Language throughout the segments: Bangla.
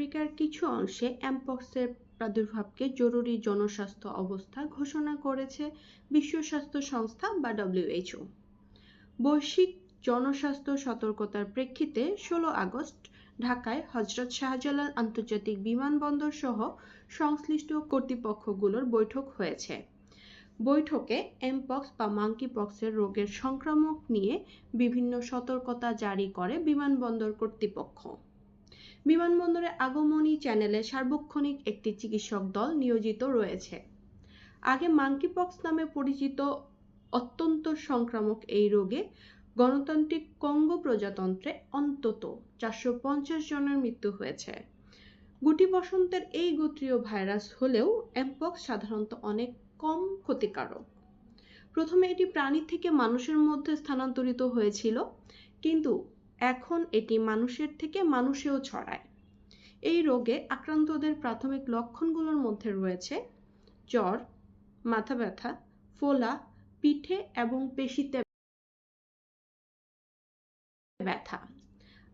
আফ্রিকার কিছু অংশে অ্যামপক্সের প্রাদুর্ভাবকে জরুরি জনস্বাস্থ্য অবস্থা ঘোষণা করেছে বিশ্ব স্বাস্থ্য সংস্থা বা ডব্লিউএইচও বৈশ্বিক জনস্বাস্থ্য সতর্কতার প্রেক্ষিতে ষোলো আগস্ট ঢাকায় হজরত শাহজালাল আন্তর্জাতিক বিমানবন্দর সহ সংশ্লিষ্ট কর্তৃপক্ষগুলোর বৈঠক হয়েছে। বৈঠকে এমপক্স বা মাঙ্কিপক্সের রোগের সংক্রামক নিয়ে বিভিন্ন সতর্কতা জারি করে বিমানবন্দর কর্তৃপক্ষ। বিমানবন্দরে আগমনী চ্যানেলে সার্বক্ষণিক একটি চিকিৎসক দল নিয়োজিত রয়েছে। আগে মাঙ্কিপক্স নামে পরিচিত অত্যন্ত সংক্রামক এই রোগে গণতান্ত্রিক কঙ্গো প্রজাতন্ত্রে অন্তত চারশো পঞ্চাশ জনের মৃত্যু হয়েছে। গুটি বসন্তের এই গোত্রীয় ভাইরাস হলেও এমপক্স সাধারণত অনেক কম ক্ষতিকারক। প্রথমে এটি প্রাণী থেকে মানুষের মধ্যে স্থানান্তরিত হয়েছিল, কিন্তু এখন এটি মানুষের থেকে মানুষেও ছড়ায়। এই রোগে আক্রান্তদের প্রাথমিক লক্ষণগুলোর মধ্যে রয়েছে জ্বর, মাথা ব্যথা, ফোলা, পিঠে এবং পেশিতে ব্যথা।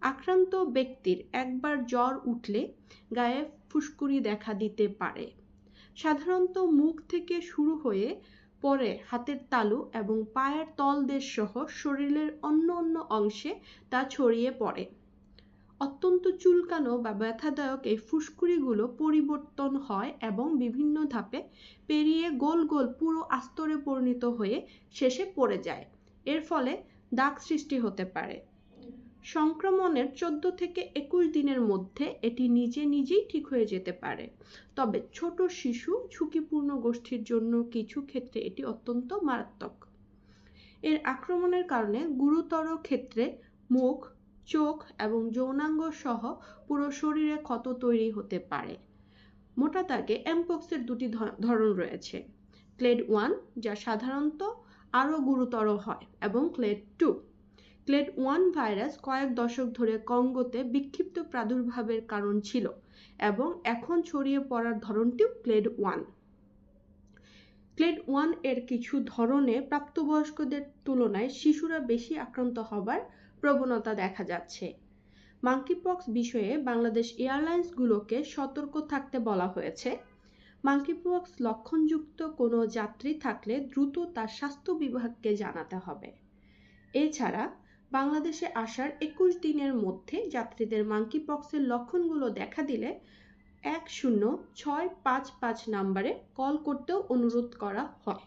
আক্রান্ত ব্যক্তির একবার জ্বর উঠলে গায়ে ফুসকুড়ি দেখা দিতে পারে। সাধারণত মুখ থেকে শুরু হয়ে পরে হাতের তালু এবং পায়ের তলদেশ সহ শরীরের অন্য অন্য অংশে তা ছড়িয়ে পড়ে। অত্যন্ত চুলকানো বা ব্যথাদায়ক এই ফুসকুড়িগুলো পরিবর্তন হয় এবং বিভিন্ন ধাপে পেরিয়ে গোল গোল পুরো আস্তরে পরিণত হয়ে শেষে পড়ে যায়। এর ফলে দাগ সৃষ্টি হতে পারে। সংক্রমণের চোদ্দ থেকে একুশ দিনের মধ্যে এটি নিজে নিজেই ঠিক হয়ে যেতে পারে। তবে ছোট শিশু ঝুঁকিপূর্ণ গোষ্ঠীর জন্য কিছু ক্ষেত্রে এটি অত্যন্ত মারাত্মক। এর আক্রমণের কারণে গুরুতর ক্ষেত্রে মুখ, চোখ এবং যৌনাঙ্গ সহ পুরো শরীরে ক্ষত তৈরি হতে পারে। মোটা দাগে এমপক্সের দুটি ধরন রয়েছে, ক্লেড ওয়ান যা সাধারণত আরও গুরুতর হয় এবং clade two. Clade one virus কয়েক দশক ধরে কঙ্গোতে বিক্ষিপ্ত প্রাদুর্ভাবের কারণ ছিল এবং এখন ছড়িয়ে পড়ার ধরনটিও ক্লেড ওয়ান ক্লেড ওয়ানের কিছু ধরনে প্রাপ্তবয়স্কদের তুলনায় শিশুরা বেশি আক্রান্ত হবার প্রবণতা দেখা যাচ্ছে। মাঙ্কিপক্স বিষয়ে বাংলাদেশ এয়ারলাইন্সগুলোকে সতর্ক থাকতে বলা হয়েছে। মাঙ্কিপক্স লক্ষণযুক্ত কোনো যাত্রী থাকলে দ্রুত তার স্বাস্থ্য বিভাগকে জানাতে হবে। এছাড়া বাংলাদেশে আসার একুশ দিনের মধ্যে যাত্রীদের মাঙ্কিপক্সের লক্ষণগুলো দেখা দিলে এক শূন্য ছয় পাঁচ পাঁচ নাম্বারে কল করতেও অনুরোধ করা হয়।